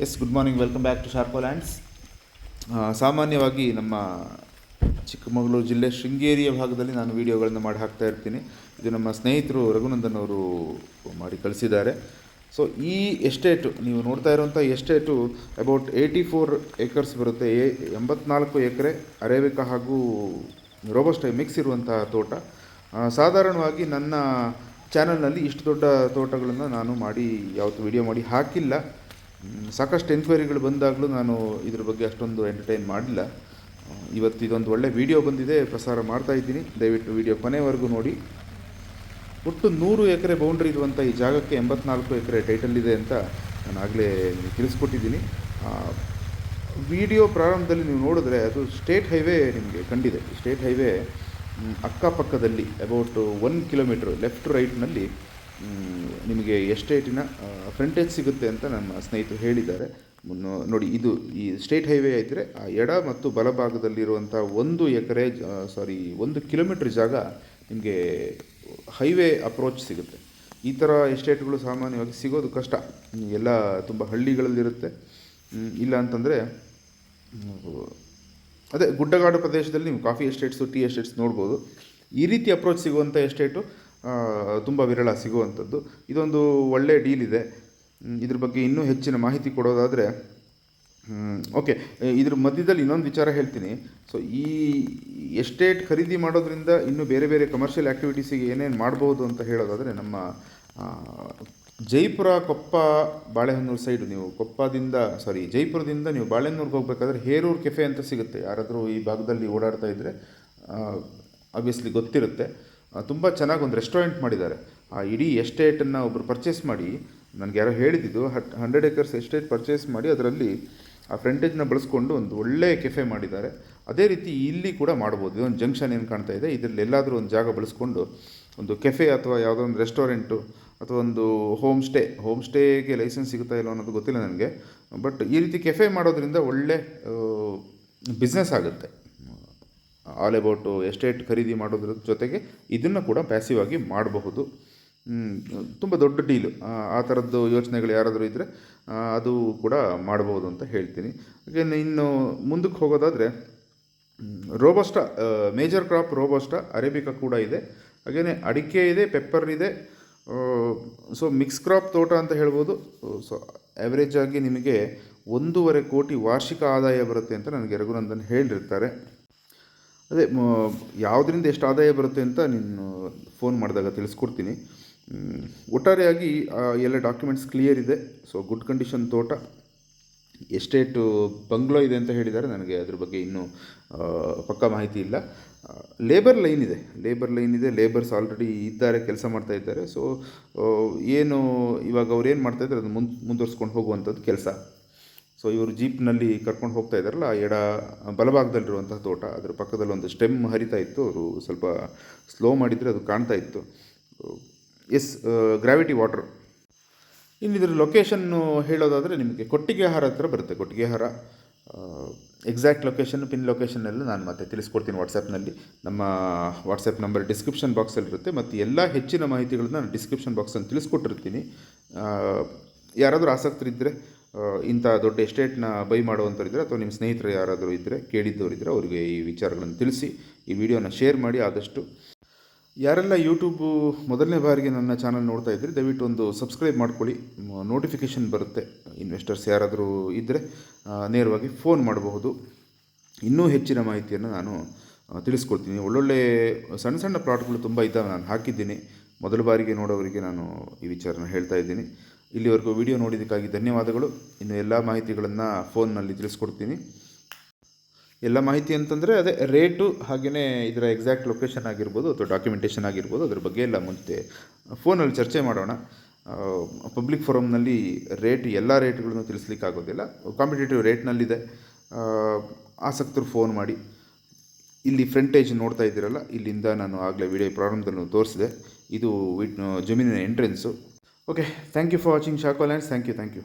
Yes good morning welcome back to sharko lands ಸಾಮಾನ್ಯವಾಗಿ ನಮ್ಮ ಚಿಕ್ಕಮಗಳೂರು ಜಿಲ್ಲೆ ಶೃಂಗೇರಿಯ ಭಾಗದಲ್ಲಿ ನಾನು ವೀಡಿಯೋಗಳನ್ನು ಮಾಡಿ ಹಾಕ್ತಾ ಇರ್ತೀನಿ. ಇದು ನಮ್ಮ ಸ್ನೇಹಿತರು ರಘುನಂದನ್ ಅವರು ಮಾಡಿ ಕಳಿಸಿದ್ದಾರೆ. ಸೊ ಈ ಎಸ್ಟೇಟು ನೀವು ನೋಡ್ತಾ ಇರುವಂಥ estate about eighty four acres ಬರುತ್ತೆ. ಎ, ಎಂಬತ್ನಾಲ್ಕು ಎಕರೆ ಅರೇಬಿಕಾ ಹಾಗೂ ರೋಬಸ್ಟೈ ಮಿಕ್ಸ್ ಇರುವಂತಹ ತೋಟ. ಸಾಧಾರಣವಾಗಿ ನನ್ನ ಚಾನಲ್ನಲ್ಲಿ ಇಷ್ಟು ದೊಡ್ಡ ತೋಟಗಳನ್ನು ನಾನು ಮಾಡಿ ಯಾವತ್ತು ವಿಡಿಯೋ ಮಾಡಿ ಹಾಕಿಲ್ಲ. ಸಾಕಷ್ಟು ಎನ್ಕ್ವೈರಿಗಳು ಬಂದಾಗಲೂ ನಾನು ಇದ್ರ ಬಗ್ಗೆ ಅಷ್ಟೊಂದು ಎಂಟರ್ಟೈನ್ ಮಾಡಿಲ್ಲ ಇವತ್ತು ಇದೊಂದು ಒಳ್ಳೆ ವಿಡಿಯೋ ಬಂದಿದೆ, ಪ್ರಸಾರ ಮಾಡ್ತಾ ಇದ್ದೀನಿ. ದಯವಿಟ್ಟು ವಿಡಿಯೋ ಕೊನೆವರೆಗೂ ನೋಡಿ. ಒಟ್ಟು ನೂರು ಎಕರೆ ಬೌಂಡ್ರಿ ಇರುವಂಥ ಈ ಜಾಗಕ್ಕೆ ಎಂಬತ್ನಾಲ್ಕು ಎಕರೆ ಟೈಟಲ್ ಇದೆ ಅಂತ ನಾನು ಆಗಲೇ ತಿಳಿಸ್ಕೊಟ್ಟಿದ್ದೀನಿ. ವಿಡಿಯೋ ಪ್ರಾರಂಭದಲ್ಲಿ ನೀವು ನೋಡಿದ್ರೆ ಅದು ಸ್ಟೇಟ್ ಹೈವೇ ನಿಮಗೆ ಕಂಡಿದೆ. ಸ್ಟೇಟ್ ಹೈವೇ ಅಕ್ಕಪಕ್ಕದಲ್ಲಿ ಅಬೌಟ್ ಒನ್ ಕಿಲೋಮೀಟ್ರ್ ಲೆಫ್ಟ್ ರೈಟ್ನಲ್ಲಿ ನಿಮಗೆ ಎಸ್ಟೇಟಿನ ಫ್ರಂಟೇಜ್ ಸಿಗುತ್ತೆ ಅಂತ ನಮ್ಮ ಸ್ನೇಹಿತರು ಹೇಳಿದ್ದಾರೆ. ನೋಡಿ, ಇದು ಈ ಸ್ಟೇಟ್ ಹೈವೇ ಇದ್ದರೆ ಆ ಎಡ ಮತ್ತು ಬಲಭಾಗದಲ್ಲಿರುವಂಥ ಒಂದು ಎಕರೆ ಸಾರಿ ಒಂದು ಕಿಲೋಮೀಟ್ರ್ ಜಾಗ ನಿಮಗೆ ಹೈವೇ ಅಪ್ರೋಚ್ ಸಿಗುತ್ತೆ. ಈ ಥರ ಎಸ್ಟೇಟ್ಗಳು ಸಾಮಾನ್ಯವಾಗಿ ಸಿಗೋದು ಕಷ್ಟ. ಎಲ್ಲ ತುಂಬ ಹಳ್ಳಿಗಳಲ್ಲಿರುತ್ತೆ. ಇಲ್ಲ ಅಂತಂದರೆ, ಅದೇ ಗುಡ್ಡಗಾಡು ಪ್ರದೇಶದಲ್ಲಿ ನೀವು ಕಾಫಿ ಎಸ್ಟೇಟ್ಸು, ಟೀ ಎಸ್ಟೇಟ್ಸ್ ನೋಡ್ಬೋದು. ಈ ರೀತಿ ಅಪ್ರೋಚ್ ಸಿಗುವಂಥ ಎಸ್ಟೇಟು ತುಂಬ ವಿರಳ ಸಿಗುವಂಥದ್ದು. ಇದೊಂದು ಒಳ್ಳೆಯ ಡೀಲ್ ಇದೆ. ಇದ್ರ ಬಗ್ಗೆ ಇನ್ನೂ ಹೆಚ್ಚಿನ ಮಾಹಿತಿ ಕೊಡೋದಾದರೆ ಓಕೆ ಇದ್ರ ಮಧ್ಯದಲ್ಲಿ ಇನ್ನೊಂದು ವಿಚಾರ ಹೇಳ್ತೀನಿ. ಸೊ ಈ ಎಸ್ಟೇಟ್ ಖರೀದಿ ಮಾಡೋದ್ರಿಂದ ಇನ್ನೂ ಬೇರೆ ಬೇರೆ ಕಮರ್ಷಿಯಲ್ ಆ್ಯಕ್ಟಿವಿಟೀಸಿಗೆ ಏನೇನು ಮಾಡ್ಬೋದು ಅಂತ ಹೇಳೋದಾದರೆ, ನಮ್ಮ ಜೈಪುರ ಕೊಪ್ಪ ಬಾಳೆಹೊನ್ನೂರು ಸೈಡು ನೀವು ಕೊಪ್ಪದಿಂದ ಸಾರಿ ಜೈಪುರದಿಂದ ನೀವು ಬಾಳೆಹೊನ್ನೂರಿಗೆ ಹೋಗಬೇಕಾದ್ರೆ ಹೇರೂರು ಕೆಫೆ ಅಂತ ಸಿಗುತ್ತೆ. ಯಾರಾದರೂ ಈ ಭಾಗದಲ್ಲಿ ಓಡಾಡ್ತಾ ಇದ್ದರೆ ಆಬ್ವಿಯಸ್ಲಿ ಗೊತ್ತಿರುತ್ತೆ. ತುಂಬ ಚೆನ್ನಾಗಿ ಒಂದು ರೆಸ್ಟೋರೆಂಟ್ ಮಾಡಿದ್ದಾರೆ. ಆ, ಇಡೀ ಎಸ್ಟೇಟನ್ನು ಒಬ್ಬರು ಪರ್ಚೇಸ್ ಮಾಡಿ, ನನಗೆ ಯಾರೋ ಹೇಳಿದ್ದು ಹಟ್ ಹಂಡ್ರೆಡ್ ಏಕರ್ಸ್ ಎಸ್ಟೇಟ್ ಪರ್ಚೇಸ್ ಮಾಡಿ ಅದರಲ್ಲಿ ಆ ಫ್ರಂಟೇಜ್ನ ಬಳಸ್ಕೊಂಡು ಒಂದು ಒಳ್ಳೆಯ ಕೆಫೆ ಮಾಡಿದ್ದಾರೆ. ಅದೇ ರೀತಿ ಇಲ್ಲಿ ಕೂಡ ಮಾಡ್ಬೋದು. ಇದೊಂದು ಜಂಕ್ಷನ್ ಏನು ಕಾಣ್ತಾ ಇದೆ? ಇದರಲ್ಲಿ ಎಲ್ಲಾದರೂ ಒಂದು ಜಾಗ ಬಳಸ್ಕೊಂಡು ಒಂದು ಕೆಫೆ ಅಥವಾ ಯಾವುದೋ ಒಂದು ರೆಸ್ಟೋರೆಂಟು ಅಥವಾ ಒಂದು ಹೋಮ್ ಸ್ಟೇ ಹೋಮ್ ಸ್ಟೇಗೆ ಲೈಸೆನ್ಸ್ ಸಿಗುತ್ತಾ ಇಲ್ಲ ಅನ್ನೋದು ಗೊತ್ತಿಲ್ಲ ನನಗೆ. ಬಟ್ ಈ ರೀತಿ ಕೆಫೆ ಮಾಡೋದ್ರಿಂದ ಒಳ್ಳೆ ಬಿಸ್ನೆಸ್ ಆಗುತ್ತೆ. ಆಲ್ ಅಬೌಟ್ ಎಸ್ಟೇಟ್ ಖರೀದಿ ಮಾಡೋದ್ರ ಜೊತೆಗೆ ಇದನ್ನು ಕೂಡ ಪ್ಯಾಸಿವ್ ಆಗಿ ಮಾಡಬಹುದು. ತುಂಬ ದೊಡ್ಡ ಡೀಲು. ಆ ಥರದ್ದು ಯೋಚನೆಗಳು ಯಾರಾದರೂ ಇದ್ದರೆ ಅದು ಕೂಡ ಮಾಡಬಹುದು ಅಂತ ಹೇಳ್ತೀನಿ. ಹಾಗೆ ಇನ್ನು ಮುಂದಕ್ಕೆ ಹೋಗೋದಾದರೆ robusta major crop robusta arabica ಕೂಡ ಇದೆ. ಹಾಗೆಯೇ ಅಡಿಕೆ ಇದೆ, ಪೆಪ್ಪರ್ ಇದೆ. ಸೊ ಮಿಕ್ಸ್ ಕ್ರಾಪ್ ತೋಟ ಅಂತ ಹೇಳ್ಬೋದು. ಸೊ ಆ್ಯಾವ್ರೇಜ್ ಆಗಿ ನಿಮಗೆ ಒಂದೂವರೆ ಕೋಟಿ ವಾರ್ಷಿಕ ಆದಾಯ ಬರುತ್ತೆ ಅಂತ ನನಗೆ ರಘುನಂದನ್ ಹೇಳಿರ್ತಾರೆ. ಅದೇ ಯಾವುದರಿಂದ ಎಷ್ಟು ಆದಾಯ ಬರುತ್ತೆ ಅಂತ ನೀನು ಫೋನ್ ಮಾಡಿದಾಗ ತಿಳಿಸ್ಕೊಡ್ತೀನಿ. ಒಟ್ಟಾರೆಯಾಗಿ ಎಲ್ಲ ಡಾಕ್ಯುಮೆಂಟ್ಸ್ ಕ್ಲಿಯರ್ ಇದೆ. ಸೊ, ಗುಡ್ ಕಂಡೀಷನ್ ತೋಟ. ಎಸ್ಟೇಟು ಬಂಗ್ಲೋ ಇದೆ ಅಂತ ಹೇಳಿದ್ದಾರೆ. ನನಗೆ ಅದ್ರ ಬಗ್ಗೆ ಇನ್ನೂ ಪಕ್ಕಾ ಮಾಹಿತಿ ಇಲ್ಲ. ಲೇಬರ್ ಲೈನ್ ಇದೆ. ಲೇಬರ್ ಲೈನ್ ಇದೆ. ಲೇಬರ್ಸ್ ಆಲ್ರೆಡಿ ಇದ್ದಾರೆ, ಕೆಲಸ ಮಾಡ್ತಾ ಇದ್ದಾರೆ. ಸೊ ಏನು, ಇವಾಗ ಅವ್ರು ಏನು ಮಾಡ್ತಾ ಇದ್ದಾರೆ ಅದು ಮುಂದ್, ಮುಂದುವರ್ಸ್ಕೊಂಡು ಹೋಗುವಂಥದ್ದು ಕೆಲಸ. ಸೊ ಇವರು ಜೀಪ್ನಲ್ಲಿ ಕರ್ಕೊಂಡು ಹೋಗ್ತಾ ಇದ್ದಾರಲ್ಲ ಎಡ ಬಲಭಾಗದಲ್ಲಿರುವಂತಹ ತೋಟ ಅದರ ಪಕ್ಕದಲ್ಲಿ ಒಂದು ಸ್ಟೆಮ್ ಹರಿತಾ ಇತ್ತು. ಅವರು ಸ್ವಲ್ಪ ಸ್ಲೋ ಮಾಡಿದರೆ ಅದು ಕಾಣ್ತಾ ಇತ್ತು. ಎಸ್ ಗ್ರಾವಿಟಿ ವಾಟರ್ ಇನ್ನು ಇದರ ಲೊಕೇಶನ್ನು ಹೇಳೋದಾದರೆ ನಿಮಗೆ ಕೊಟ್ಟಿಗೆಹಾರ ಹತ್ರ ಬರುತ್ತೆ Kottigehara. Exact location pin location ಎಲ್ಲ ನಾನು ಮತ್ತೆ ತಿಳಿಸ್ಕೊಡ್ತೀನಿ ವಾಟ್ಸಪ್ನಲ್ಲಿ ನಮ್ಮ ವಾಟ್ಸಪ್ ನಂಬರ್ ಡಿಸ್ಕ್ರಿಪ್ಷನ್ ಬಾಕ್ಸಲ್ಲಿರುತ್ತೆ ಮತ್ತು ಎಲ್ಲ ಹೆಚ್ಚಿನ ಮಾಹಿತಿಗಳನ್ನ ನಾನು ಡಿಸ್ಕ್ರಿಪ್ಷನ್ ಬಾಕ್ಸಲ್ಲಿ ತಿಳಿಸ್ಕೊಟ್ಟಿರ್ತೀನಿ. ಯಾರಾದರೂ ಆಸಕ್ತರಿದ್ದರೆ ಆ, ಇಂಥ ದೊಡ್ಡ ಎಸ್ಟೇಟ್ನ ಬೈ ಮಾಡುವಂಥವ್ರಿದ್ದರೆ ಅಥವಾ ನಿಮ್ಮ ಸ್ನೇಹಿತರು ಯಾರಾದರೂ ಇದ್ದರೆ ಕೇಳಿದ್ದವರಿದ್ದರೆ ಅವರಿಗೆ ಈ ವಿಚಾರಗಳನ್ನು ತಿಳಿಸಿ, ಈ ವಿಡಿಯೋನ ಶೇರ್ ಮಾಡಿ ಆದಷ್ಟು. ಯಾರೆಲ್ಲ ಯೂಟ್ಯೂಬು ಮೊದಲನೇ ಬಾರಿಗೆ ನನ್ನ ಚಾನಲ್ ನೋಡ್ತಾ ಇದ್ದರೆ ದಯವಿಟ್ಟು ಒಂದು ಸಬ್ಸ್ಕ್ರೈಬ್ ಮಾಡ್ಕೊಳ್ಳಿ. ನೋಟಿಫಿಕೇಷನ್ ಬರುತ್ತೆ. ಇನ್ವೆಸ್ಟರ್ಸ್ ಯಾರಾದರೂ ಇದ್ದರೆ ನೇರವಾಗಿ ಫೋನ್ ಮಾಡಬಹುದು. ಇನ್ನೂ ಹೆಚ್ಚಿನ ಮಾಹಿತಿಯನ್ನು ನಾನು ತಿಳಿಸ್ಕೊಡ್ತೀನಿ. ಒಳ್ಳೊಳ್ಳೆ ಸಣ್ಣ ಸಣ್ಣ ಪ್ಲಾಟ್ಗಳು ತುಂಬ ಇದ್ದಾವೆ, ನಾನು ಹಾಕಿದ್ದೀನಿ. ಮೊದಲ ಬಾರಿಗೆ ನೋಡೋವರಿಗೆ ನಾನು ಈ ವಿಚಾರನ ಹೇಳ್ತಾ ಇದ್ದೀನಿ. ಇಲ್ಲಿವರೆಗೂ ವಿಡಿಯೋ ನೋಡಿದ್ದಕ್ಕಾಗಿ ಧನ್ಯವಾದಗಳು. ಇನ್ನು ಎಲ್ಲ ಮಾಹಿತಿಗಳನ್ನು ಫೋನ್ನಲ್ಲಿ ತಿಳಿಸ್ಕೊಡ್ತೀನಿ. ಎಲ್ಲ ಮಾಹಿತಿ ಅಂತಂದರೆ ಅದೇ ರೇಟು ಹಾಗೆಯೇ ಇದರ ಎಕ್ಸಾಕ್ಟ್ ಲೊಕೇಶನ್ ಆಗಿರ್ಬೋದು ಅಥವಾ ಡಾಕ್ಯುಮೆಂಟೇಷನ್ ಆಗಿರ್ಬೋದು, ಅದ್ರ ಬಗ್ಗೆ ಎಲ್ಲ ಮುಂಚೆ ಫೋನಲ್ಲಿ ಚರ್ಚೆ ಮಾಡೋಣ. ಪಬ್ಲಿಕ್ ಫೋರಮ್ನಲ್ಲಿ ರೇಟ್ ಎಲ್ಲ ರೇಟ್ಗಳನ್ನು ತಿಳಿಸ್ಲಿಕ್ಕೆ ಆಗೋದಿಲ್ಲ ಕಾಂಪಿಟೇಟಿವ್ ರೇಟ್ನಲ್ಲಿದೆ ಆಸಕ್ತರು ಫೋನ್ ಮಾಡಿ. ಇಲ್ಲಿ ಫ್ರಂಟೇಜ್ ನೋಡ್ತಾ ಇದ್ದೀರಲ್ಲ, ಇಲ್ಲಿಂದ ನಾನು ಆಗಲೇ ವಿಡಿಯೋ ಪ್ರಾರಂಭದಲ್ಲೂ ತೋರಿಸಿದೆ. ಇದು ವಿಟ್ ಜಮೀನಿನ entrance Okay, thank you for watching Shakol and thank you, thank you.